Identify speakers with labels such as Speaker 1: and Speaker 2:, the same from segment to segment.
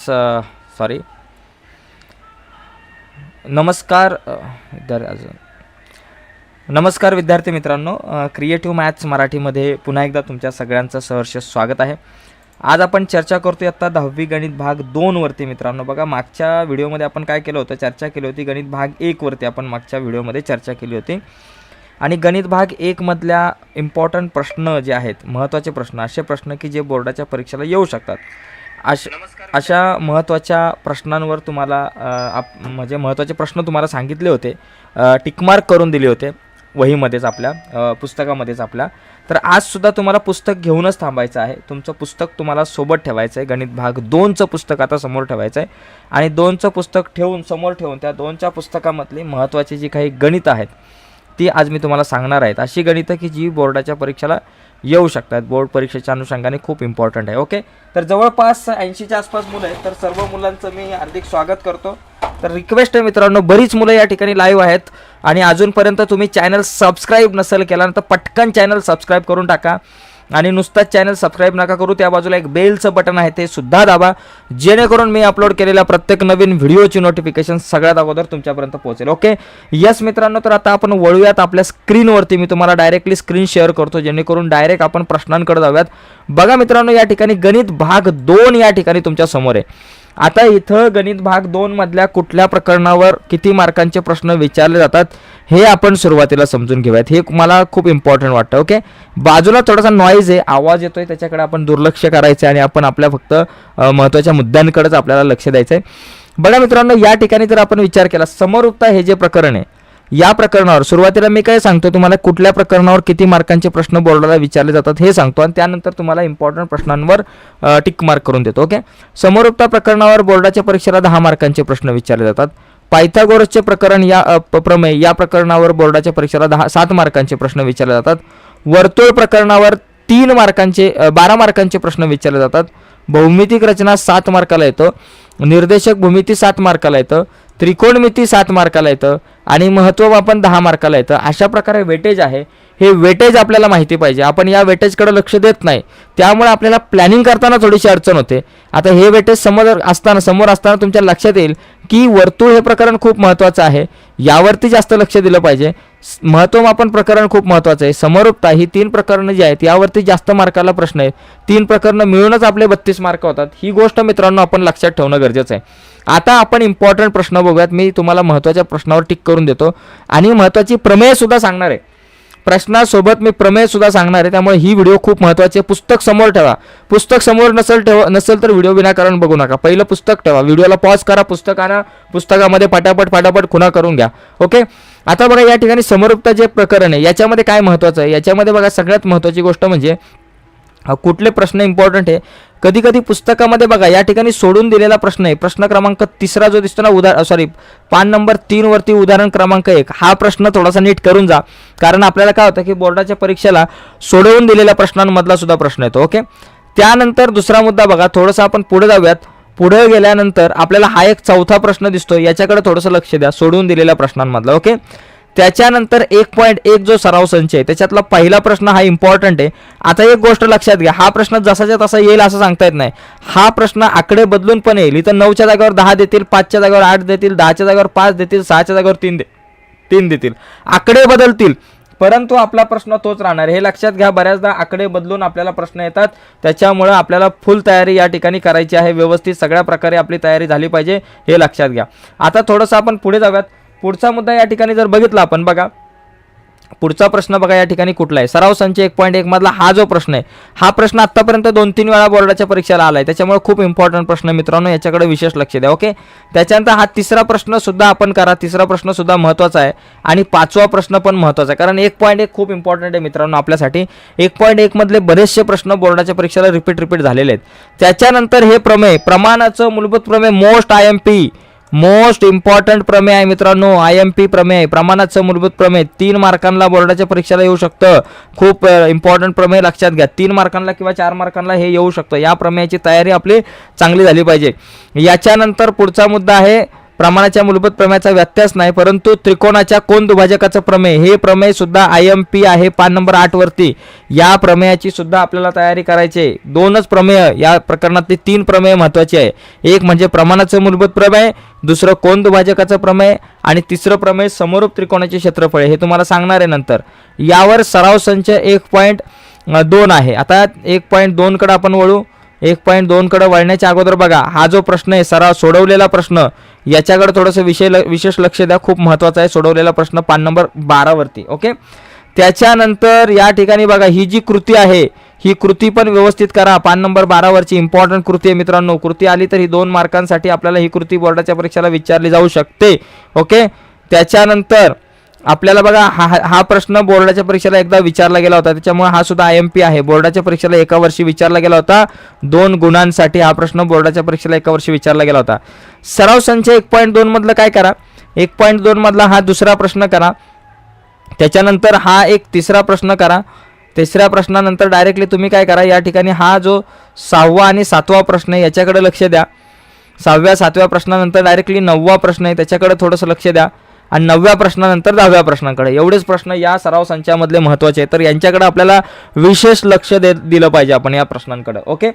Speaker 1: Sorry नमस्कार विद्यार्थी अजून नमस्कार विद्यार्थी मित्रांनो क्रिएटिव्ह मॅथ्स मराठीमध्ये पुन्हा एकदा तुमच्या सगळ्यांचं सहर्ष स्वागत आहे. आज आपण चर्चा करतो आत्ता दहावी गणित भाग दोनवरती मित्रांनो. बघा मागच्या व्हिडिओमध्ये आपण काय केलं होतं? चर्चा केली होती गणित भाग एकवरती आपण मागच्या व्हिडिओमध्ये चर्चा केली होती. आणि गणित भाग एकमधल्या इम्पॉर्टंट प्रश्न जे आहेत महत्त्वाचे प्रश्न असे प्रश्न की जे बोर्डाच्या परीक्षेला येऊ शकतात. अशा अशा महत्त्वाच्या प्रश्नांवर तुम्हाला आप म्हणजे महत्त्वाचे प्रश्न तुम्हाला सांगितले होते. टिकमार्क करून दिले होते. वहीमध्येच आपल्या पुस्तकामध्येच आपल्या. तर आजसुद्धा तुम्हाला पुस्तक घेऊनच थांबायचं आहे. तुमचं पुस्तक तुम्हाला सोबत ठेवायचं आहे. गणित भाग दोनचं पुस्तक आता समोर ठेवायचं आहे. आणि दोनचं पुस्तक ठेवून समोर ठेवून त्या दोनच्या पुस्तकामधली महत्त्वाची जी काही गणित आहेत ती आज मी तुम्हाला सांगणार आहेत अशी गणितं की जी बोर्डाच्या परीक्षेला येऊ शकतात. बोर्ड परीक्षेच्या अनुषंगाने खूप इम्पॉर्टंट आहे. ओके तर जवळपास ऐंशीच्या आसपास मुलं आहेत. तर सर्व मुलांचं मी हार्दिक स्वागत करतो. तर रिक्वेस्ट आहे मित्रांनो बरीच मुलं या ठिकाणी लाईव्ह आहेत. आणि अजूनपर्यंत तुम्ही चॅनल सबस्क्राईब नसेल केला तर पटकन चॅनल सबस्क्राईब करून टाका. आणि नुसताच चॅनल सबस्क्राईब नका करू त्या बाजूला एक बेलचं बटन आहे ते सुद्धा दाबा. जेणेकरून मी अपलोड केलेल्या प्रत्येक नवीन व्हिडिओची नोटिफिकेशन सगळ्यात अगोदर तुमच्यापर्यंत पोहोचेल ओके यस मित्रांनो तर आता आपण वळूयात आपल्या स्क्रीनवरती मी तुम्हाला डायरेक्टली स्क्रीन शेअर करतो जेणेकरून डायरेक्ट आपण प्रश्नांकडे जाऊयात. बघा मित्रांनो या ठिकाणी गणित भाग दोन या ठिकाणी तुमच्यासमोर आहे. आता इथं गणित भाग दोन मधल्या कुठल्या प्रकरणावर किती मार्कांचे प्रश्न विचारले जातात हे आपण सुरुवातीला समजून घेऊयात. हे मला खूप इम्पॉर्टंट वाटतं ओके बाजूला थोडासा नॉईज आहे आवाज येतोय त्याच्याकडे आपण दुर्लक्ष करायचं आहे आणि आपण आपल्या फक्त महत्त्वाच्या मुद्द्यांकडेच आपल्याला लक्ष द्यायचं आहे बघा मित्रांनो या ठिकाणी जर आपण विचार केला समरूपता हे जे प्रकरण आहे या प्रकरणावर सुरुवातीला मी काय सांगतो तुम्हाला कुठल्या प्रकरणावर किती मार्कांचे प्रश्न बोर्डाला विचारले जातात हे सांगतो आणि त्यानंतर तुम्हाला इम्पॉर्टंट प्रश्नांवर टिक मार्क करून देतो ओके समोरोक्ता प्रकरणावर बोर्डाच्या परीक्षेला दहा मार्कांचे प्रश्न विचारले जातात. पायथागोरसचे प्रकरण या प्रमेय या प्रकरणावर बोर्डाच्या परीक्षेला दहा सात मार्कांचे प्रश्न विचारले जातात. वर्तुळ प्रकरणावर तीन मार्कांचे बारा मार्कांचे प्रश्न विचारले जातात. भौमितिक रचना सात मार्काला येतं. निर्देशक भूमिती सात मार्काला येतं. त्रिकोणमिती सात मार्काला येतं. आणि महत्त्वमापन दहा मार्काला येतं अशा प्रकारे वेटेज आहे. हे वेटेज आपल्याला माहिती पाहिजे. आपण या वेटेजकडे लक्ष देत नाही. त्यामुळे आपल्याला प्लॅनिंग करताना थोडीशी अडचण होते. आता हे वेटेज समोर असताना समोर असताना तुमच्या लक्षात येईल की वर्तुळ हे प्रकरण खूप महत्त्वाचं आहे. यावरती जास्त लक्ष दिलं पाहिजे. महत्त्वमापन प्रकरण खूप महत्त्वाचं आहे. समरूपता ही तीन प्रकरणं जी आहेत यावरती जास्त मार्काला प्रश्न आहेत. तीन प्रकरणं मिळूनच आपले बत्तीस मार्क होतात. ही गोष्ट मित्रांनो आपण लक्षात ठेवणं गरजेचं आहे. आता आपण इम्पॉर्टंट प्रश्न बघूयात. मी तुम्हाला महत्त्वाच्या प्रश्नावर टिक करून देतो. आणि महत्त्वाची प्रमेयसुद्धा सांगणार आहे. प्रश्नासोबत मी प्रमेयसुद्धा सांगणार आहे. त्यामुळे ही व्हिडिओ खूप महत्त्वाची आहे. पुस्तक समोर ठेवा. पुस्तक समोर नसेल ठेवा नसेल तर व्हिडिओ विनाकारण बघू नका. पहिलं पुस्तक ठेवा. व्हिडिओला पॉज करा पुस्तक पुस्तकामध्ये पटापट पटापट खुणा करून घ्या. ओके? आता बघा या ठिकाणी समरूपता जे प्रकरण आहे याच्यामध्ये काय महत्त्वाचं आहे? याच्यामध्ये बघा सगळ्यात महत्त्वाची गोष्ट म्हणजे कुठले प्रश्न इम्पॉर्टंट आहे? कधी कधी पुस्तकामध्ये बघा या ठिकाणी सोडून दिलेला प्रश्न आहे. प्रश्न क्रमांक तिसरा जो दिसतो ना उदाहरण सॉरी पान नंबर तीन वरती उदाहरण क्रमांक एक. हा प्रश्न थोडासा नीट करून जा. कारण आपल्याला काय होतं की बोर्डाच्या परीक्षेला सोडवून दिलेल्या प्रश्नांमधला सुद्धा प्रश्न येतो ओके त्यानंतर दुसरा मुद्दा बघा थोडंसं आपण पुढे जाऊयात. पुढे गेल्यानंतर आपल्याला हा एक चौथा प्रश्न दिसतो याच्याकडे थोडंसं लक्ष द्या. सोडवून दिलेल्या प्रश्नांमधला ओके त्याच्यानंतर एक पॉईंट एक जो सराव संच आहे त्याच्यातला पहिला प्रश्न हा इम्पॉर्टंट आहे. आता एक गोष्ट लक्षात घ्या हा प्रश्न जसाच्या तसा येईल असं सांगता येत नाही. हा प्रश्न आकडे बदलून पण येईल. इथं नऊच्या जागेवर दहा देतील पाचच्या जागेवर आठ देतील दहाच्या जागेवर पाच देतील सहाच्या जागेवर तीन दे तीन देतील. आकडे बदलतील. परंतु आपला प्रश्न तोच राहणार हे लक्षात घ्या बऱ्याचदा आकडे बदलून आपल्याला प्रश्न येतात. त्याच्यामुळं आपल्याला फुल तयारी या ठिकाणी करायची आहे. व्यवस्थित सगळ्या प्रकारे आपली तयारी झाली पाहिजे हे लक्षात घ्या. आता थोडंसं आपण पुढे जाऊयात. पुढचा मुद्दा या ठिकाणी जर बघितला आपण बघा. पुढचा प्रश्न बघा या ठिकाणी कुठला आहे. सराव संच एक पॉईंट एक मधला हा जो प्रश्न आहे हा प्रश्न आतापर्यंत दोन तीन वेळा बोर्डाच्या परीक्षेला आलाय. त्याच्यामुळे खूप इम्पॉर्टंट प्रश्न मित्रांनो याच्याकडे विशेष लक्ष द्या ओके त्याच्यानंतर हा तिसरा प्रश्न सुद्धा आपण करा. तिसरा प्रश्न सुद्धा महत्त्वाचा आहे आणि पाचवा प्रश्न पण महत्त्वाचा आहे. कारण एक पॉईंट एक खूप इम्पॉर्टंट आहे मित्रांनो आपल्यासाठी. एक पॉईंट एक मधले बरेचसे प्रश्न बोर्डाच्या परीक्षेला रिपीट रिपीट झालेले आहेत. त्याच्यानंतर हे प्रमेय प्रमाणाचं मूलभूत प्रमेय most I M P most important प्रमेय आहे मित्रांनो आय एम पी प्रमेय प्रमाणाचं मूलभूत प्रमेय तीन मार्कांना बोर्डाच्या परीक्षेला येऊ शकतं. खूप इम्पॉर्टंट प्रमेय लक्षात घ्या. तीन मार्कांना किंवा चार मार्कांना हे येऊ शकतं. या प्रमेयाची तयारी आपली चांगली झाली पाहिजे. याच्यानंतर पुढचा मुद्दा आहे प्रमाणाच्या मूलभूत प्रमेयाचा व्यत्यास नाही परंतु त्रिकोणाच्या कोण दुभाजकाचं प्रमेय हे प्रमेय सुद्धा आय एम पी आहे पान नंबर आठ वरती. या प्रमेयाची सुद्धा आपल्याला तयारी करायची आहे. दोनच प्रमेय या प्रकरणातले तीन प्रमेय महत्त्वाचे आहे. एक म्हणजे प्रमाणाचं मूलभूत प्रमेय दुसरं कोण दुभाजकाचं प्रमेय आणि तिसरं प्रमेय समरूप त्रिकोणाचे क्षेत्रफळ हे तुम्हाला सांगणार आहे नंतर. यावर सराव संच एक पॉईंट दोन आहे. आता एक पॉईंट दोनकडे आपण वळू. एक पॉईंट दोनकडे वळण्याच्या अगोदर बघा. हा जो प्रश्न आहे सराव सोडवलेला प्रश्न याच्याकडे थोडंसं विषय ल- विशेष लक्ष द्या. खूप महत्त्वाचा आहे. सोडवलेला प्रश्न पान नंबर बारावरती ओके? त्याच्यानंतर या ठिकाणी बघा ही जी कृती आहे ही कृती पण व्यवस्थित करा. पान नंबर बारावरची इम्पॉर्टंट कृती आहे मित्रांनो. कृती आली तर ही दोन मार्कांसाठी आपल्याला ही कृती बोर्डाच्या परीक्षेला विचारली जाऊ शकते ओके? त्याच्यानंतर आपल्याला बघा हा हा- प्रश्न बोर्डाच्या परीक्षेला एकदा विचारला गेला होता. त्याच्यामुळे हा सुद्धा आय एम पी आहे. बोर्डाच्या परीक्षेला एका वर्षी विचारला गेला होता. दोन गुणांसाठी हा प्रश्न बोर्डाच्या परीक्षेला एका वर्षी विचारला गेला होता. सराव संच एक पॉईंट दोन मधलं काय करा? एक पॉईंट दोन मधला हा दुसरा प्रश्न करा. त्याच्यानंतर हा एक तिसरा प्रश्न करा. तिसऱ्या प्रश्नानंतर डायरेक्टली तुम्ही काय करा? या ठिकाणी हा जो सहावा आणि सातवा प्रश्न आहे याच्याकडे लक्ष द्या. सहाव्या सातव्या प्रश्नानंतर डायरेक्टली नववा प्रश्न आहे त्याच्याकडे थोडंसं लक्ष द्या. आणि नवव्या प्रश्नानंतर दहाव्या प्रश्नाकडे. एवढेच प्रश्न या सराव संचामधले महत्त्वाचे आहेत. तर यांच्याकडे आपल्याला विशेष लक्ष दे दिलं पाहिजे आपण या प्रश्नांकडे. ओके?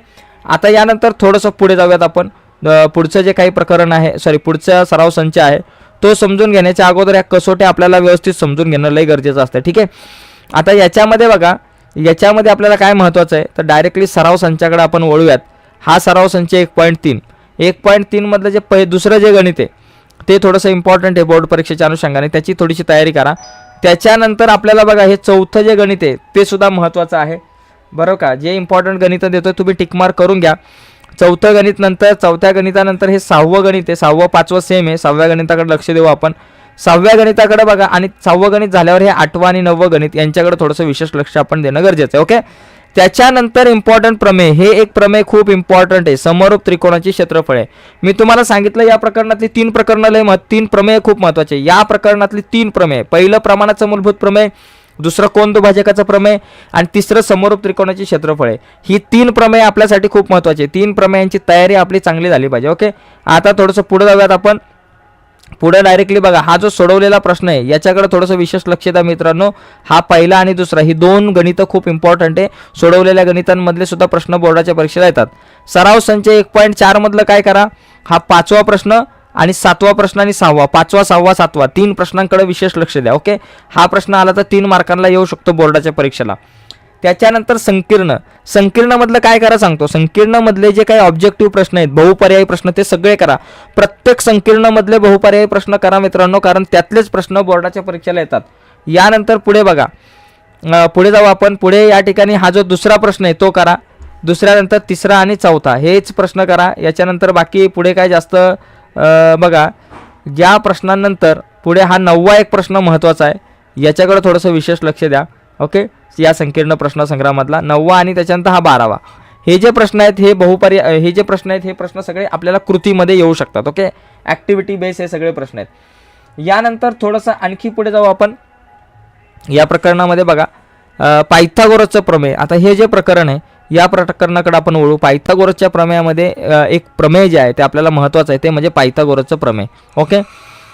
Speaker 1: आता यानंतर थोडंसं पुढे जाऊयात आपण. पुढचं जे काही प्रकरण आहे सॉरी पुढचा सराव संच आहे तो समजून घेण्याच्या अगोदर या कसोट्या आपल्याला व्यवस्थित समजून घेणं लय गरजेचं असतं. ठीक आहे? आता याच्यामध्ये बघा याच्यामध्ये आपल्याला काय महत्त्वाचं आहे? तर डायरेक्टली सराव संचाकडे आपण वळूयात. हा सराव संच एक पॉईंट तीन. एक पॉईंट तीनमधलं जे पहि दुसरं जे गणित आहे ते थोडंसं इम्पॉर्टंट आहे बोर्ड परीक्षेच्या अनुषंगाने. त्याची थोडीशी तयारी करा. त्याच्यानंतर आपल्याला बघा हे चौथं जे गणित आहे ते सुद्धा महत्त्वाचं आहे. बरोबर का? जे इम्पॉर्टंट गणितं देतोय तुम्ही टिकमार्क करून घ्या. चौथं गणित नंतर चौथ्या गणितानंतर हे सहावं गणित आहे. सहावं पाचवं सेम आहे. सहाव्या गणिताकडे लक्ष देऊ आपण. सहाव्या गणिताकडे बघा आणि सहावं गणित झाल्यावर हे आठवं आणि नववं गणित यांच्याकडे थोडंसं विशेष लक्ष आपण देणं गरजेचं आहे ओके? त्याच्यानंतर इम्पॉर्टंट प्रमेय हे एक प्रमेय खूप इम्पॉर्टंट आहे. समरूप त्रिकोणाची क्षेत्रफळ आहे. मी तुम्हाला सांगितलं या प्रकरणातली तीन प्रकरणं लय मह तीन प्रमेय खूप महत्त्वाचे आहे. या प्रकरणातली तीन प्रमेय पहिलं प्रमाणाचं मूलभूत प्रमेय दुसरं कोण दुभाजकाचं प्रमेय आणि तिसरं समरूप त्रिकोणाची क्षेत्रफळ आहे. ही तीन प्रमेय आपल्यासाठी खूप महत्त्वाची आहे तीन प्रमेयांची तयारी आपली चांगली झाली पाहिजे ओके? आता थोडंसं पुढे जाऊयात आपण. पुढे डायरेक्टली बघा हा जो सोडवलेला प्रश्न आहे याच्याकडे थोडंसं विशेष लक्ष द्या मित्रांनो. हा पहिला आणि दुसरा ही दोन गणितं खूप इम्पॉर्टंट आहे. सोडवलेल्या गणितांमधले सुद्धा प्रश्न बोर्डाच्या परीक्षेला येतात. सराव संच एक पॉईंट चारमधलं काय करा? हा पाचवा प्रश्न आणि सातवा प्रश्न आणि सहावा पाचवा सहावा सातवा तीन प्रश्नांकडे विशेष लक्ष द्या ओके? हा प्रश्न आला तर तीन मार्कांना येऊ शकतो बोर्डाच्या परीक्षेला. त्याच्यानंतर संकीर्ण. संकीर्णमधलं काय करा सांगतो. संकीर्णमधले जे काही ऑब्जेक्टिव्ह प्रश्न आहेत बहुपर्यायी प्रश्न ते सगळे करा. प्रत्येक संकीर्णमधले बहुपर्यायी प्रश्न करा मित्रांनो कारण त्यातलेच प्रश्न बोर्डाच्या परीक्षेला येतात. यानंतर पुढे बघा. पुढे जाऊ आपण. पुढे या ठिकाणी हा जो दुसरा प्रश्न आहे तो करा. दुसऱ्यानंतर तिसरा आणि चौथा हेच प्रश्न करा. याच्यानंतर बाकी पुढे काय जास्त बघा. ज्या प्रश्नांनंतर पुढे हा नववा एक प्रश्न महत्त्वाचा आहे. याच्याकडे थोडंसं विशेष लक्ष द्या. ओके? या संकीर्ण प्रश्नसंग्रहामधला नववा आणि त्याच्यानंतर हा बारावा. हे जे प्रश्न आहेत हे बहुपर्याय हे जे प्रश्न आहेत हे प्रश्न सगळे आपल्याला कृतीमध्ये येऊ शकतात ओके? ॲक्टिव्हिटी बेस हे सगळे प्रश्न आहेत. यानंतर थोडंसं आणखी पुढे जाऊ आपण. या प्रकरणामध्ये बघा पायथागोरसचं प्रमेय. आता हे जे प्रकरण आहे या प्रकरणाकडे आपण वळू. पायथागोरसच्या प्रमेयामध्ये एक प्रमेय जे आहे ते आपल्याला महत्त्वाचं आहे ते म्हणजे पायथागोरसचं प्रमेय ओके?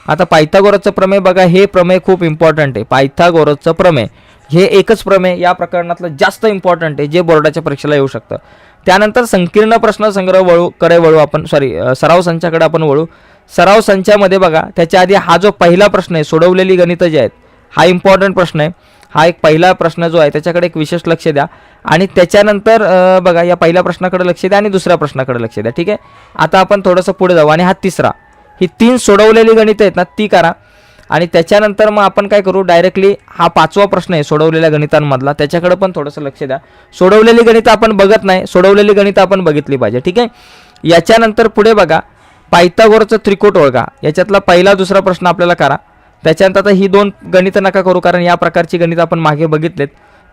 Speaker 1: आता पायथागोरसचं प्रमेय बघा हे प्रमेय खूप इम्पॉर्टंट आहे. पायथागोरसचं प्रमेय. हे एकच प्रमेय या प्रकरणातलं जास्त इम्पॉर्टंट आहे जे बोर्डाच्या परीक्षेला येऊ शकतं. त्यानंतर संकीर्ण प्रश्न संग्रह वळू कडे वळू आपण सॉरी सराव संचाकडे आपण वळू. सराव संचामध्ये बघा त्याच्या आधी हा जो पहिला प्रश्न आहे सोडवलेली गणितं जे आहेत हा इम्पॉर्टंट प्रश्न आहे. हा एक पहिला प्रश्न जो आहे त्याच्याकडे एक विशेष लक्ष द्या. आणि त्याच्यानंतर बघा या पहिल्या प्रश्नाकडे लक्ष द्या आणि दुसऱ्या प्रश्नाकडे लक्ष द्या ठीक आहे? आता आपण थोडंसं पुढे जाऊ. आणि हा तिसरा. ही तीन सोडवलेली गणितं आहेत ना ती करा. आणि त्याच्यानंतर मग आपण काय करू डायरेक्टली हा पाचवा प्रश्न आहे सोडवलेल्या गणितांमधला. त्याच्याकडे पण थोडंसं लक्ष द्या. सोडवलेली गणितं आपण बघत नाही सोडवलेली गणितं आपण बघितली पाहिजे ठीक आहे? याच्यानंतर पुढे बघा पायथागोरचं त्रिकोट ओळखा. याच्यातला पहिला दुसरा प्रश्न आपल्याला करा. त्याच्यानंतर आता ही दोन गणितं नका करू कारण या प्रकारची गणितं आपण मागे बघितलेत.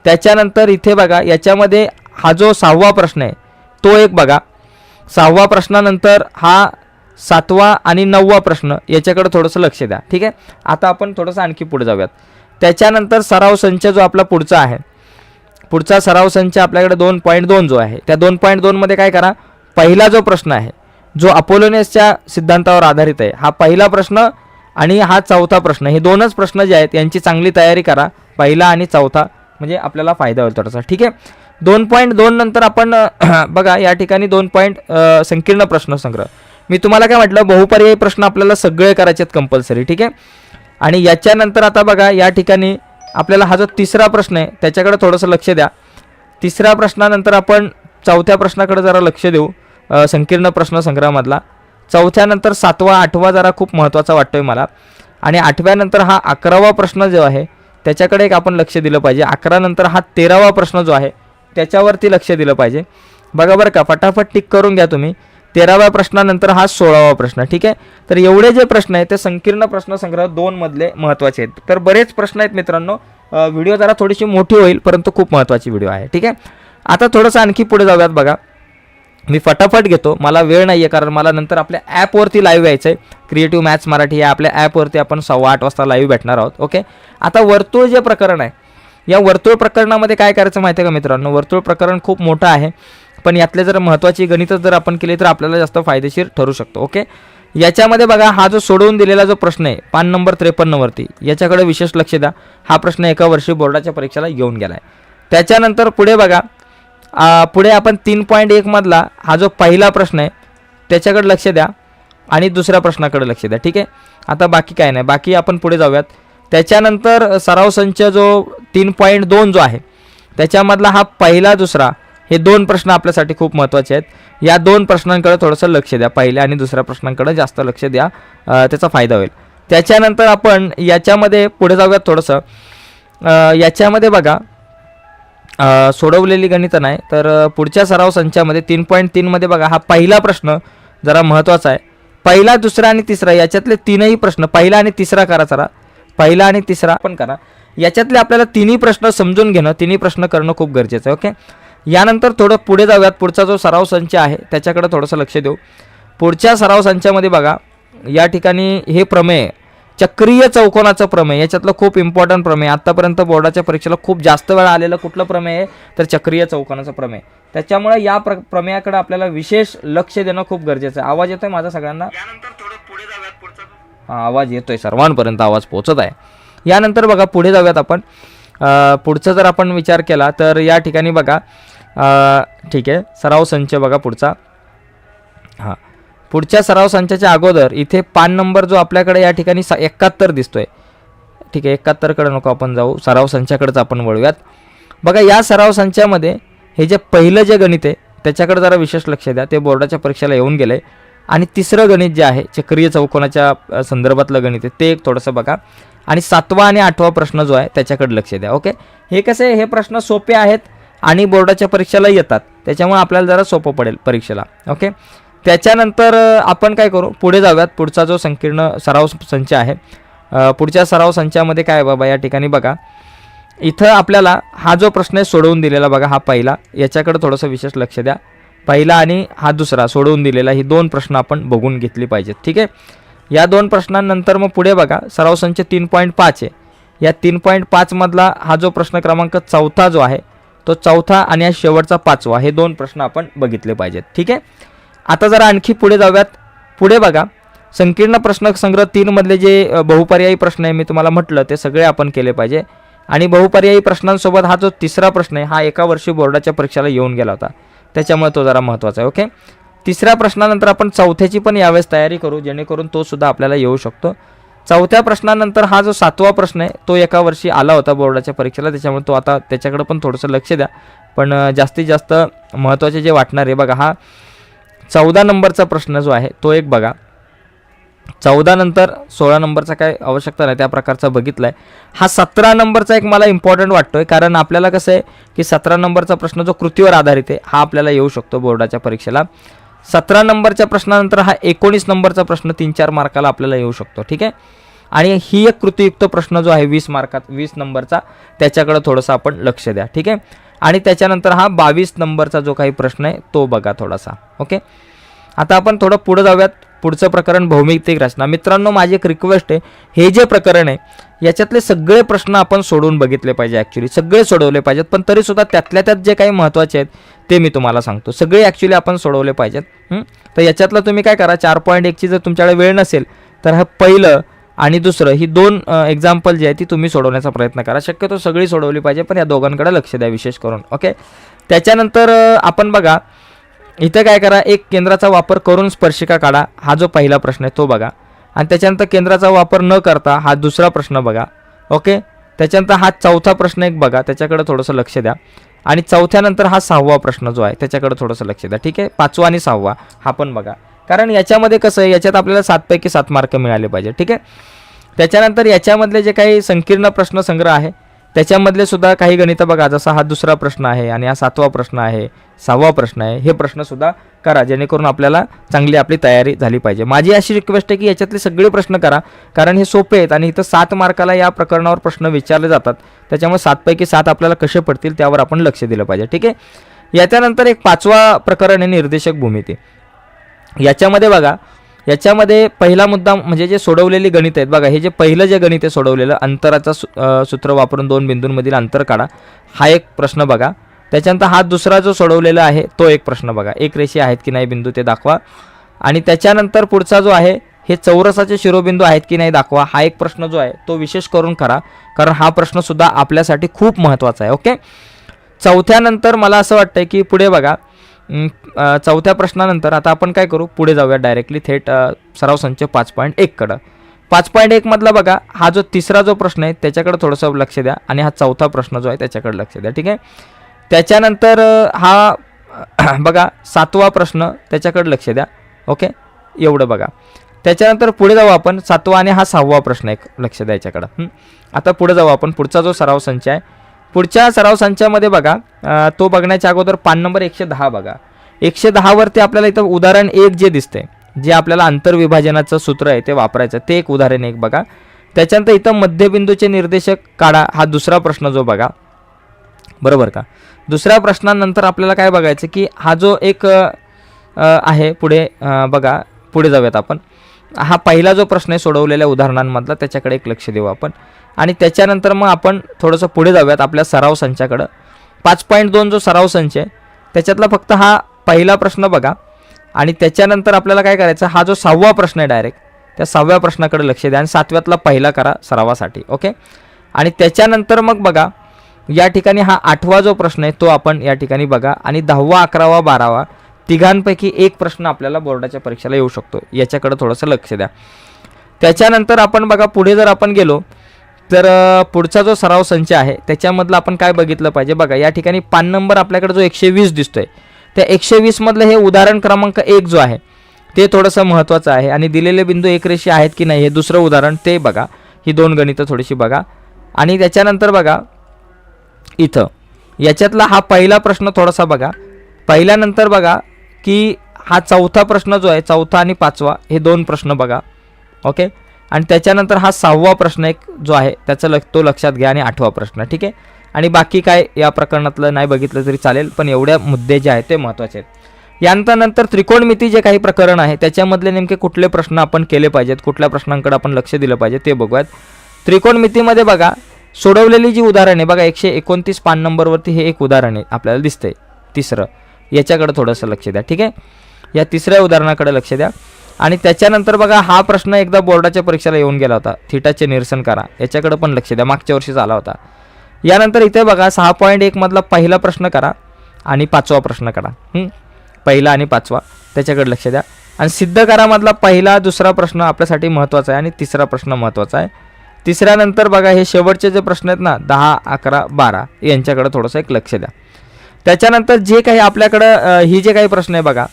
Speaker 1: त्याच्यानंतर इथे बघा याच्यामध्ये हा जो सहावा प्रश्न आहे तो एक बघा. सहावा प्रश्नानंतर हा सातवा आणि नववा प्रश्न याच्याकडे थोडंसं लक्ष द्या. ठीक आहे? आता आपण थोडंसं आणखी पुढे जाऊयात. त्याच्यानंतर सराव संच जो आपला पुढचा आहे. पुढचा सराव संच आपल्याकडे दोन पॉईंट दोन जो आहे. त्या दोन पॉईंट दोनमध्ये काय करा? पहिला जो प्रश्न आहे जो अपोलोनियसच्या सिद्धांतावर आधारित आहे हा पहिला प्रश्न आणि हा चौथा प्रश्न हे दोनच प्रश्न जे आहेत यांची चांगली तयारी करा. पहिला आणि चौथा म्हणजे आपल्याला फायदा होईल थोडासा. ठीक आहे? दोन पॉईंट दोन नंतर आपण बघा या ठिकाणी दोन पॉईंट संकीर्ण प्रश्न संग्रह. मी तुम्हाला काय म्हटलं बहुपर्यायी प्रश्न आपल्याला सगळे करायचे आहेत कंपल्सरी ठीक आहे? आणि याच्यानंतर आता बघा या ठिकाणी आपल्याला हा जो तिसरा प्रश्न आहे त्याच्याकडे थोडंसं लक्ष द्या. तिसऱ्या प्रश्नानंतर आपण चौथ्या प्रश्नाकडे जरा लक्ष देऊ संकीर्ण प्रश्न संग्रहामधला चौथ्यानंतर सातवा आठवा जरा खूप महत्त्वाचा वाटतोय मला. आणि आठव्यानंतर हा अकरावा प्रश्न जो आहे त्याच्याकडे एक आपण लक्ष दिलं पाहिजे. अकरा नंतर हा तेरावा प्रश्न जो आहे त्याच्यावरती लक्ष दिलं पाहिजे. बघा बरं का फटाफट टिक करून घ्या तुम्ही. तेराव्या प्रश्नानंतर हा सोळावा प्रश्न ठीक आहे? तर एवढे जे प्रश्न आहेत ते संकीर्ण प्रश्न संग्रह दोनमधले महत्त्वाचे आहेत. तर बरेच प्रश्न आहेत मित्रांनो. व्हिडिओ जरा थोडीशी मोठी होईल परंतु खूप महत्त्वाची व्हिडिओ आहे ठीक आहे? आता थोडंसं आणखी पुढे जाऊयात बघा. मी फटाफट घेतो. मला वेळ नाही आहे कारण मला नंतर आपल्या ॲपवरती लाईव्ह यायचं आहे क्रिएटिव्ह मॅथ्स मराठी या आपल्या ॲपवरती आपण सव्वा आठ वाजता लाईव्ह भेटणार आहोत ओके? आता वर्तुळ जे प्रकरण आहे या वर्तुळ प्रकरणामध्ये काय करायचं माहिती आहे का मित्रांनो? वर्तुळ प्रकरण खूप मोठं आहे. पण यातले जर महत्त्वाची गणितं जर आपण केली तर आपल्याला जास्त फायदेशीर ठरू शकतो ओके? याच्यामध्ये बघा हा जो सोडवून दिलेला जो प्रश्न आहे पान नंबर त्रेपन्नवरती याच्याकडे विशेष लक्ष द्या. हा प्रश्न एका वर्षी बोर्डाच्या परीक्षेला येऊन गेला आहे त्याच्यानंतर पुढे बघा पुढे आपण तीन पॉईंट एकमधला हा जो पहिला प्रश्न आहे त्याच्याकडे लक्ष द्या आणि दुसऱ्या प्रश्नाकडे लक्ष द्या ठीक आहे? आता बाकी काय नाही. बाकी आपण पुढे जाऊयात. त्याच्यानंतर सराव संच जो तीन पॉईंट दोन जो आहे त्याच्यामधला हा पहिला दुसरा हे दोन प्रश्न आपल्यासाठी खूप महत्त्वाचे आहेत. या दोन प्रश्नांकडे थोडंसं लक्ष द्या पहिल्या आणि दुसऱ्या प्रश्नांकडे जास्त लक्ष द्या त्याचा फायदा होईल. त्याच्यानंतर आपण याच्यामध्ये पुढे जाऊयात थोडंसं. याच्यामध्ये बघा सोडवलेली गणितं नाही तर पुढच्या सराव संचामध्ये तीन पॉईंट तीनमध्ये बघा हा पहिला प्रश्न जरा महत्त्वाचा आहे. पहिला दुसरा आणि तिसरा याच्यातले तीनही प्रश्न पहिला आणि तिसरा करा जरा. पहिला आणि तिसरा पण करा. याच्यातले आपल्याला तिन्ही प्रश्न समजून घेणं तिन्ही प्रश्न करणं खूप गरजेचं आहे ओके? यानंतर थोडं पुढे जाऊयात. पुढचा जो सराव संच आहे त्याच्याकडे थोडंसं लक्ष देऊ. पुढच्या सराव संचामध्ये बघा या ठिकाणी हे प्रमेय चक्रीय चौकोनाचं प्रमेय याच्यातलं खूप इम्पॉर्टंट प्रमेय. आत्तापर्यंत बोर्डाच्या परीक्षेला खूप जास्त वेळा आलेलं कुठलं प्रमेय आहे? तर चक्रीय चौकोनाचं प्रमेय. त्याच्यामुळे या प्र प्रमेयाकडे आपल्याला विशेष लक्ष देणं खूप गरजेचं आहे. आवाज येतोय माझा सगळ्यांना? हा आवाज येतोय सर्वांपर्यंत. आवाज पोचत आहे. यानंतर बघा पुढे जाऊयात आपण. पुढचा जर आपण विचार केला तर या ठिकाणी बघा ठीक आहे. सराव संच बघा पुढचा. हां. पुढच्या सराव संचाच्या अगोदर इथे पान नंबर जो आपल्याकडे या ठिकाणी सा एकाहत्तर दिसतोय. ठीक आहे. एकाहत्तरकडे नको आपण जाऊ. सराव संचाकडेच आपण वळूयात. बघा या सराव संचामध्ये हे जे पहिलं जे गणित आहे त्याच्याकडे जरा विशेष लक्ष द्या. ते बोर्डाच्या परीक्षेला येऊन गेले. आणि तिसरं गणित जे आहे चक्रीय चौकोनाच्या संदर्भातलं गणित आहे ते एक थोडंसं बघा. आणि सातवा आणि आठवा प्रश्न जो आहे त्याच्याकडे लक्ष द्या. ओके? हे कसे? हे प्रश्न सोपे आहेत. आणि बोर्डाच्या परीक्षेला येतात. त्याच्यामुळे आपल्याला जरा सोपं पडेल परीक्षेला. ओके? त्याच्यानंतर आपण काय करू? पुढे जाऊयात. पुढचा जो संकीर्ण सराव संच आहे पुढच्या सराव संचामध्ये काय बाबा? या ठिकाणी बघा. इथं आपल्याला हा जो प्रश्न आहे सोडवून दिलेला बघा हा पहिला. याच्याकडे थोडंसं विशेष लक्ष द्या. पहिला आणि हा दुसरा सोडवून दिलेला ही दोन प्रश्न आपण बघून घेतली पाहिजेत. ठीक आहे? या दोन प्रश्नांनंतर मग पुढे बघा. सराव संच तीन पॉईंट पाच आहे. या तीन पॉईंट पाचमधला हा जो प्रश्न क्रमांक चौथा जो आहे तो चौथा आणि हा शेवटचा पाचवा हे दोन प्रश्न आपण बघितले पाहिजेत. ठीक आहे? आता जरा आणखी पुढे जाऊयात. पुढे बघा. संकीर्ण प्रश्न संग्रह तीनमधले जे बहुपर्यायी प्रश्न आहे मी तुम्हाला म्हटलं ते सगळे आपण केले पाहिजे. आणि बहुपर्यायी प्रश्नांसोबत हा जो तिसरा प्रश्न आहे हा एका वर्षी बोर्डाच्या परीक्षेला येऊन गेला होता. त्याच्यामुळे तो जरा महत्त्वाचा आहे ओके? तिसऱ्या प्रश्नानंतर आपण चौथ्याची पण यावेळेस तयारी करू जेणेकरून तो सुद्धा आपल्याला येऊ शकतो. चौथ्या प्रश्नानंतर हा जो सातवा प्रश्न आहे तो एका वर्षी आला होता बोर्डाच्या परीक्षेला. त्याच्यामुळे तो आता त्याच्याकडे पण थोडंसं लक्ष द्या. पण जास्तीत जास्त महत्त्वाचे जे वाटणार आहे बघा हा चौदा नंबरचा प्रश्न जो आहे तो एक बघा. चौदा नंतर सोळा नंबरचा काय आवश्यकता नाही त्या प्रकारचा बघितला आहे हा सतरा नंबरचा एक मला इम्पॉर्टंट वाटतो आहे कारण आपल्याला कसं आहे की सतरा नंबरचा प्रश्न जो कृतीवर आधारित आहे हा आपल्याला येऊ शकतो बोर्डाच्या परीक्षेला. सतरा नंबरच्या प्रश्नानंतर हा एकोणीस नंबरचा प्रश्न तीन चार मार्काला आपल्याला येऊ शकतो ठीक आहे? आणि ही एक कृतीयुक्त प्रश्न जो आहे वीस मार्कात वीस नंबरचा त्याच्याकडे थोडंसं आपण लक्ष द्या ठीक आहे? आणि त्याच्यानंतर हा बावीस नंबरचा जो काही प्रश्न आहे तो बघा थोडासा ओके? आता आपण थोडं पुढं जाऊयात. पुढचं प्रकरण भौमितिक रचना. मित्रांनो माझी एक रिक्वेस्ट आहे. हे जे प्रकरण आहे याच्यातले सगळे प्रश्न आपण सोडून बघितले पाहिजे ॲक्च्युली सगळे सोडवले पाहिजेत पण तरीसुद्धा त्यातल्या त्यात जे काही महत्त्वाचे आहेत ते मी तुम्हाला सांगतो. सगळे ॲक्च्युली आपण सोडवले पाहिजेत. तर याच्यातलं तुम्ही काय करा चार पॉईंट एकची जर तुमच्याकडे वेळ नसेल तर हा पहिलं आणि दुसरं ही दोन एक्झाम्पल जी आहे ती तुम्ही सोडवण्याचा प्रयत्न करा. शक्यतो सगळी सोडवली पाहिजे पण या दोघांकडे लक्ष द्या विशेष करून ओके त्याच्यानंतर आपण बघा इथं काय करा एक केंद्राचा वापर करून स्पर्शिका काढा हा जो पहिला प्रश्न आहे तो बघा. आणि त्याच्यानंतर केंद्राचा वापर न करता हा दुसरा प्रश्न बघा ओके त्याच्यानंतर हा चौथा प्रश्न एक बघा त्याच्याकडे थोडंसं लक्ष द्या. आणि चौथ्यानंतर हा सहावा प्रश्न जो आहे त्याच्याकडे थोडंसं लक्ष द्या ठीक आहे? पाचवा आणि सहावा हा पण बघा. कारण याच्यामध्ये कसं आहे याच्यात आपल्याला सातपैकी सात मार्क मिळाले पाहिजे ठीक आहे? त्याच्यानंतर याच्यामधले जे काही संकीर्ण प्रश्न संग्रह आहे त्याच्यामधले सुद्धा काही गणितं बघा जसा हा दुसरा प्रश्न आहे आणि हा सातवा प्रश्न आहे सहावा प्रश्न आहे हे प्रश्नसुद्धा करा जेणेकरून आपल्याला चांगली आपली तयारी झाली पाहिजे. माझी अशी रिक्वेस्ट आहे की याच्यातले सगळे प्रश्न करा कारण हे सोपे आहेत आणि इथं सात मार्काला या प्रकरणावर प्रश्न विचारले जातात. त्याच्यामुळे सातपैकी सात आपल्याला कसे पडतील त्यावर आपण लक्ष दिलं पाहिजे ठीक आहे? याच्यानंतर एक पाचवा प्रकरण आहे निर्देशक भूमिती. याच्यामध्ये बघा याच्यामध्ये पहिला मुद्दा म्हणजे जे सोडवलेली गणित आहेत बघा हे जे पहिलं जे गणित आहे सोडवलेलं अंतराचा सु सूत्र वापरून दोन बिंदूंमधील अंतर काढा. हा एक प्रश्न बघा. त्याच्यानंतर हा दुसरा जो सोडवलेला आहे तो एक प्रश्न बघा. एक रेषी आहेत की नाही बिंदू ते दाखवा. आणि त्याच्यानंतर पुढचा जो आहे हे चौरसाचे शिरोबिंदू आहेत की नाही दाखवा. हा एक प्रश्न जो आहे तो विशेष करून करा. कारण हा प्रश्नसुद्धा आपल्यासाठी खूप महत्त्वाचा आहे ओके? चौथ्यानंतर मला असं वाटतं की पुढे बघा चौथ्या प्रश्नानंतर आता आपण काय करू? पुढे जाऊया डायरेक्टली थेट सराव संच पाच पॉईंट एककडं पाच पॉईंट एकमधला बघा हा जो तिसरा जो प्रश्न आहे त्याच्याकडे थोडंसं लक्ष द्या आणि हा चौथा प्रश्न जो आहे त्याच्याकडे लक्ष द्या ठीक आहे? त्याच्यानंतर हा बघा सातवा प्रश्न त्याच्याकडे लक्ष द्या ओके? एवढं बघा. त्याच्यानंतर पुढे जाऊ आपण सातवा आणि हा सहावा प्रश्न एक लक्ष द्या याच्याकडं. आता पुढे जाऊ आपण. पुढचा जो सराव संच आहे पुढच्या सराव संचामध्ये बघा तो बघण्याच्या अगोदर पान नंबर एकशे दहा बघा. एकशे दहावरती आपल्याला इथं उदाहरण एक जे दिसते जे आपल्याला आंतरविभाजनाचं सूत्र आहे ते वापरायचं. ते एक उदाहरण एक बघा. त्याच्यानंतर इथं मध्यबिंदूचे निर्देशक काढा हा दुसरा प्रश्न जो बघा. बरोबर का? दुसऱ्या प्रश्नानंतर आपल्याला काय बघायचं की हा जो एक आहे पुढे बघा पुढे जाऊयात आपण. हा पहिला जो प्रश्न आहे सोडवलेल्या उदाहरणांमधला त्याच्याकडे एक लक्ष देऊ आपण. आणि त्याच्यानंतर मग आपण थोडंसं पुढे जाऊयात आपल्या सराव संचाकडं. पाच पॉईंट दोन जो सराव संच आहे त्याच्यातला फक्त हा पहिला प्रश्न बघा. आणि त्याच्यानंतर आपल्याला काय करायचं हा जो सहावा प्रश्न आहे डायरेक्ट त्या सहाव्या प्रश्नाकडे लक्ष द्या आणि सातव्यातला पहिला करा सरावासाठी ओके आणि त्याच्यानंतर मग बघा या ठिकाणी हा आठवा जो प्रश्न आहे तो आपण या ठिकाणी बघा. आणि दहावा अकरावा बारावा तिघांपैकी एक प्रश्न आपल्याला बोर्डाच्या परीक्षेला येऊ शकतो. याच्याकडे थोडंसं लक्ष द्या. त्याच्यानंतर आपण बघा पुढे जर आपण गेलो तर पुढचा जो सराव संच आहे त्याच्यामधलं आपण काय बघितलं पाहिजे? बघा या ठिकाणी पान नंबर आपल्याकडे जो एकशे वीस दिसतोय. त्या एकशे वीसमधलं हे उदाहरण क्रमांक एक जो आहे ते थोडंसं महत्त्वाचं आहे आणि दिलेले बिंदू एक रेषी आहेत की नाही हे दुसरं उदाहरण ते बघा. ही दोन गणितं थोडीशी बघा. आणि त्याच्यानंतर बघा इथं. याच्यातला हा पहिला प्रश्न थोडासा बघा. पहिल्यानंतर बघा की हा चौथा प्रश्न जो आहे चौथा आणि पाचवा हे दोन प्रश्न बघा. ओके आणि त्याच्यानंतर हा सहावा प्रश्न एक जो आहे त्याचं लक्ष तो लक्षात घ्या आणि आठवा प्रश्न ठीक आहे? आणि बाकी काय या प्रकरणातलं नाही बघितलं तरी चालेल पण एवढ्या मुद्दे जे आहेत ते महत्त्वाचे आहेत. यानंतर त्रिकोणमिती जे काही प्रकरण आहे त्याच्यामधले नेमके कुठले प्रश्न आपण केले पाहिजेत कुठल्या प्रश्नांकडे आपण लक्ष दिलं पाहिजे ते बघूयात. त्रिकोणमितीमध्ये बघा सोडवलेली जी उदाहरण आहे बघा एकशे एकोणतीस पान नंबरवरती हे एक उदाहरण आहे आपल्याला दिसतंय. तिसरं याच्याकडे थोडंसं लक्ष द्या ठीक आहे? या तिसऱ्या उदाहरणाकडे लक्ष द्या. आणि त्याच्यानंतर बघा हा प्रश्न एकदा बोर्डाच्या परीक्षेला येऊन गेला होता. थिटाचे निरसन करा. याच्याकडे पण लक्ष द्या. मागच्या वर्षी झाला होता. यानंतर इथे बघा सहा पॉईंट एकमधला पहिला प्रश्न करा आणि पाचवा प्रश्न करा. पहिला आणि पाचवा. त्याच्याकडे लक्ष द्या. आणि सिद्ध करामधला पहिला दुसरा प्रश्न आपल्यासाठी महत्त्वाचा आहे आणि तिसरा प्रश्न महत्त्वाचा आहे. तिसऱ्यानंतर बघा हे शेवटचे जे प्रश्न आहेत ना दहा अकरा बारा यांच्याकडे थोडंसं एक लक्ष द्या. त्याच्यानंतर जे काही आपल्याकडं ही जे काही प्रश्न आहे बघा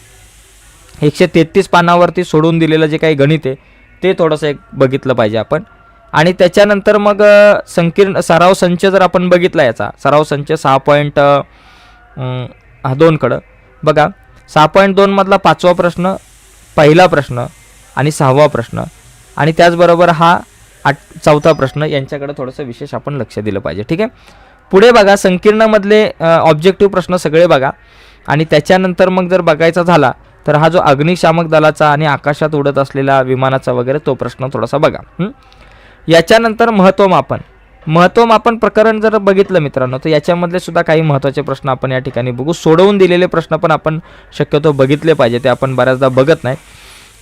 Speaker 1: एकशे तेहतीस पानावरती सोडून दिलेलं जे काही गणित आहे ते थोडंसं एक बघितलं पाहिजे आपण. आणि त्याच्यानंतर मग संकीर्ण सराव संच जर आपण बघितला याचा सराव संच सहा पॉईंट हा दोनकडं बघा सहा पॉईंट दोनमधला पाचवा प्रश्न पहिला प्रश्न आणि सहावा प्रश्न. आणि त्याचबरोबर हा आठ चौथा प्रश्न यांच्याकडे थोडंसं विशेष आपण लक्ष दिलं पाहिजे. ठीक आहे? पुढे बघा संकीर्णामधले ऑब्जेक्टिव्ह प्रश्न सगळे बघा. आणि त्याच्यानंतर मग जर बघायचा झाला तर हा जो अग्निशामक दलाचा आणि आकाशात उडत असलेला विमानाचा वगैरे तो प्रश्न थोडासा बघा. याच्यानंतर महत्त्वमापन. महत्त्वमापन प्रकरण जर बघितलं मित्रांनो तर याच्यामधले सुद्धा काही महत्त्वाचे प्रश्न आपण या ठिकाणी बघू. सोडवून दिलेले प्रश्न पण आपण शक्यतो बघितले पाहिजे ते आपण बऱ्याचदा बघत नाही.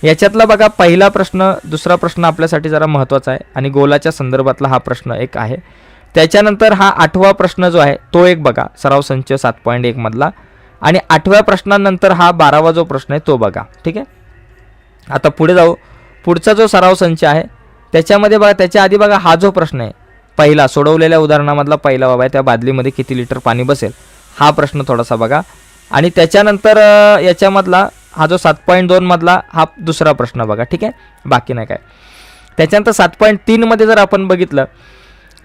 Speaker 1: याच्यातला बघा पहिला प्रश्न दुसरा प्रश्न आपल्यासाठी जरा महत्त्वाचा आहे. आणि गोलाच्या संदर्भातला हा प्रश्न एक आहे. त्याच्यानंतर हा आठवा प्रश्न जो आहे तो एक बघा. सराव संच सात पॉईंट एकमधला आणि आठव्या प्रश्नानंतर हा बारावा जो प्रश्न आहे तो बघा. ठीक आहे? आता पुढे जाऊ. पुढचा जो सराव संच आहे त्याच्यामध्ये बघा त्याच्या आधी बघा हा जो प्रश्न आहे पहिला सोडवलेल्या उदाहरणामधला पहिला बाबा आहे त्या बादलीमध्ये किती लिटर पाणी बसेल? हा प्रश्न थोडासा बघा. आणि त्याच्यानंतर याच्यामधला हा जो सात पॉईंट दोनमधला हा दुसरा प्रश्न बघा. ठीक आहे? बाकी नाही काय. त्याच्यानंतर सात पॉईंट तीनमध्ये जर आपण बघितलं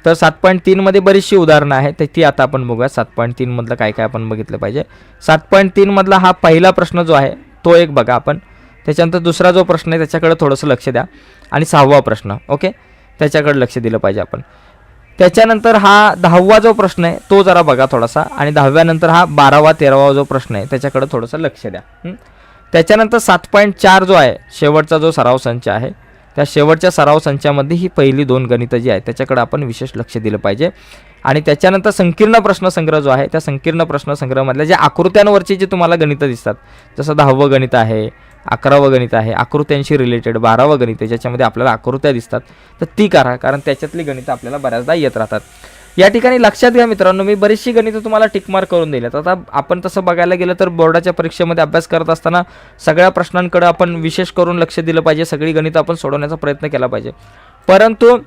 Speaker 1: तर सात पॉईंट तीनमध्ये बरीचशी उदाहरणं आहेत. तर ती आता आपण बघूया. सात पॉईंट तीनमधलं काय काय आपण बघितलं पाहिजे. सात पॉईंट तीनमधला हा पहिला प्रश्न जो आहे तो एक बघा आपण. त्याच्यानंतर दुसरा जो प्रश्न आहे त्याच्याकडे थोडंसं लक्ष द्या. आणि सहावा प्रश्न ओके? त्याच्याकडे लक्ष दिलं पाहिजे आपण. त्याच्यानंतर हा दहावा जो प्रश्न आहे तो जरा बघा थोडासा. आणि दहाव्यानंतर हा बारावा तेरावा जो प्रश्न आहे त्याच्याकडे थोडंसं लक्ष द्या. त्याच्यानंतर सात पॉईंट चार जो आहे शेवटचा जो सराव संच आहे त्या शेवटच्या सराव संचामध्ये ही पहिली दोन गणितं जी आहेत त्याच्याकडे आपण विशेष लक्ष दिलं पाहिजे. आणि त्याच्यानंतर संकीर्ण प्रश्नसंग्रह जो आहे त्या संकीर्ण प्रश्नसंग्रहामधल्या ज्या आकृत्यांवरची जी तुम्हाला गणितं दिसतात जसं दहावं गणित आहे अकरावं गणित आहे आकृत्यांशी रिलेटेड बारावं गणित आहे ज्याच्यामध्ये आपल्याला आकृत्या दिसतात तर ती करा कारण त्याच्यातली गणितं आपल्याला बऱ्याचदा येत राहतात. या ठिकाणी लक्षात घ्या मित्रांनो मी बरीचशी गणितं तुम्हाला टिकमार करून दिल्यात. आता आपण तसं बघायला गेलं तर बोर्डाच्या परीक्षेमध्ये अभ्यास करत असताना सगळ्या प्रश्नांकडे आपण विशेष करून लक्ष दिलं पाहिजे. सगळी गणितं आपण सोडवण्याचा प्रयत्न केला पाहिजे. परंतु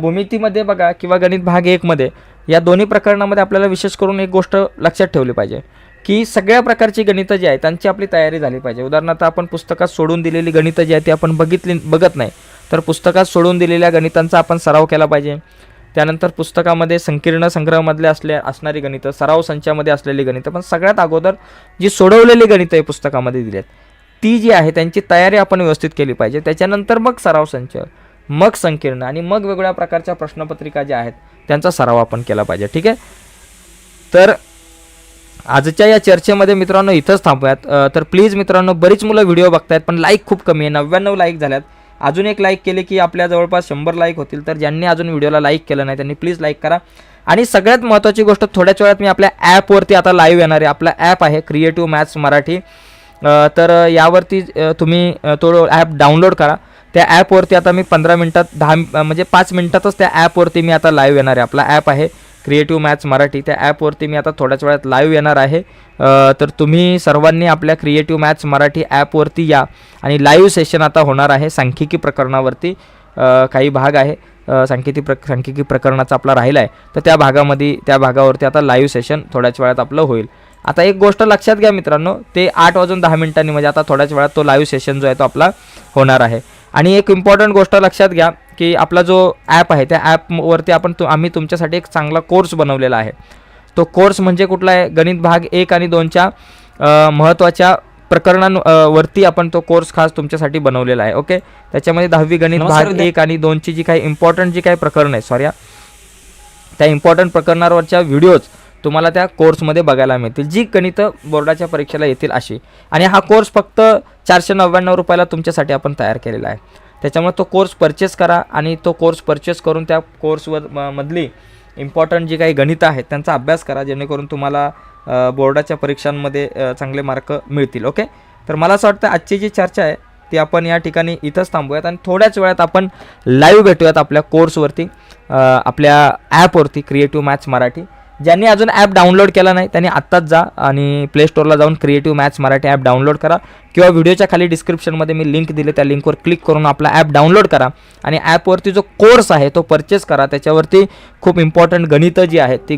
Speaker 1: भूमितीमध्ये बघा किंवा गणित भाग एकमध्ये या दोन्ही प्रकरणामध्ये आपल्याला विशेष करून एक गोष्ट लक्षात ठेवली पाहिजे की सगळ्या प्रकारची गणितं जी आहेत त्यांची आपली तयारी झाली पाहिजे. उदाहरणार्थ आपण पुस्तकात सोडून दिलेली गणितं जी आहेत ती आपण बघितली बघत नाही. तर पुस्तकात सोडून दिलेल्या गणितांचा आपण सराव केला पाहिजे. त्यानंतर पुस्तकामध्ये संकीर्ण संग्रहामधले असले असणारी गणितं सराव संचामध्ये असलेली गणितं पण सगळ्यात अगोदर जी सोडवलेली गणितं आहे पुस्तकामध्ये दिली आहेत. ती जी आहे त्यांची तयारी आपण व्यवस्थित केली पाहिजे. त्याच्यानंतर मग सराव संच मग संकीर्ण आणि मग वेगवेगळ्या प्रकारच्या प्रश्नपत्रिका ज्या आहेत त्यांचा सराव आपण केला पाहिजे. ठीक आहे? तर आजच्या या चर्चेमध्ये मित्रांनो इथंच थांबूयात. तर प्लीज मित्रांनो बरीच मुलं व्हिडिओ बघतायत पण लाईक खूप कमी आहे. नव्याण्णव लाईक झाल्यात. अजून एक लाईक केले की आपल्या जवळपास शंभर लाईक होतील तर ज्यांनी अजून व्हिडिओला लाईक केलं नाही त्यांनी प्लीज लाईक करा. आणि सगळ्यात महत्त्वाची गोष्ट थोड्याच वेळात मी आपल्या ॲपवरती आता लाईव्ह येणार आहे. आपला ॲप आहे क्रिएटिव्ह मॅथ्स मराठी. तर यावरती तुम्ही तो ॲप डाउनलोड करा. त्या ॲपवरती आता मी पंधरा मिनटात दहा म्हणजे पाच मिनटातच त्या ॲपवरती मी आता लाईव्ह येणार आहे. आपला ॲप आहे क्रिएटिव्ह मॅथ्स मराठी त्या ॲपवरती मी आता थोड्याच वेळात लाईव्ह येणार आहे. तर तुम्ही सर्वांनी आपल्या क्रिएटिव्ह मॅथ्स मराठी ॲपवरती या आणि लाईव्ह सेशन आता होणार आहे सांख्यिकी प्रकरणावरती. काही भाग आहे. सांख्यिकी प्र सांख्यिकी प्रकरणाचा आपला राहिला आहे. तर त्या भागामध्ये त्या भागावरती आता लाईव्ह सेशन थोड्याच वेळात आपलं होईल. आता एक गोष्ट लक्षात घ्या मित्रांनो ते आठ वाजून दहा मिनिटांनी म्हणजे आता थोड्याच वेळात तो लाईव्ह सेशन जो आहे तो आपला होणार आहे. आणि एक इम्पॉर्टंट गोष्ट लक्षात घ्या की आपला जो ॲप आहे त्या ॲपवरती आपण तु आम्ही तुमच्यासाठी एक चांगला कोर्स बनवलेला आहे. तो कोर्स म्हणजे कुठला आहे? गणित भाग एक आणि दोनच्या महत्त्वाच्या प्रकरणांवरती आपण तो कोर्स खास तुमच्यासाठी बनवलेला आहे ओके त्याच्यामध्ये दहावी गणित भाग एक आणि दोनची जी काही इम्पॉर्टंट जी काही प्रकरण आहे सॉरी त्या इम्पॉर्टंट प्रकरणावरच्या व्हिडिओज तुम्हाला त्या कोर्समध्ये बघायला मिळतील जी गणितं बोर्डाच्या परीक्षेला येतील अशी. आणि हा कोर्स फक्त चारशे नव्याण्णव रुपयाला तुमच्यासाठी आपण तयार केलेला आहे. त्याच्यामुळे तो कोर्स परचेस करा आणि तो कोर्स परचेस करून त्या कोर्सवर म- मधली इम्पॉर्टंट जी काही गणितं आहेत त्यांचा अभ्यास करा जेणेकरून तुम्हाला बोर्डाच्या परीक्षांमध्ये चांगले मार्क मिळतील ओके तर मला असं वाटतं आजची जी चर्चा आहे ती आपण या ठिकाणी इथंच थांबूयात आणि थोड्याच वेळात आपण लाईव्ह भेटूयात आपल्या कोर्सवरती आपल्या ॲपवरती क्रिएटिव्ह मॅथ्स मराठी. ज्यांनी अजून ॲप डाउनलोड केला नाही त्यांनी आत्ताच जा आणि प्ले स्टोअरला जाऊन creative maths Marathi app download करा. किंवा व्हिडिओच्या खाली डिस्क्रिप्शनमध्ये मी लिंक दिली त्या लिंकवर क्लिक करून आपला ॲप डाउनलोड करा. आणि ॲपवरती जो कोर्स आहे तो परचेस करा. त्याच्यावरती खूप इम्पॉर्टंट गणितं जी आहेत ती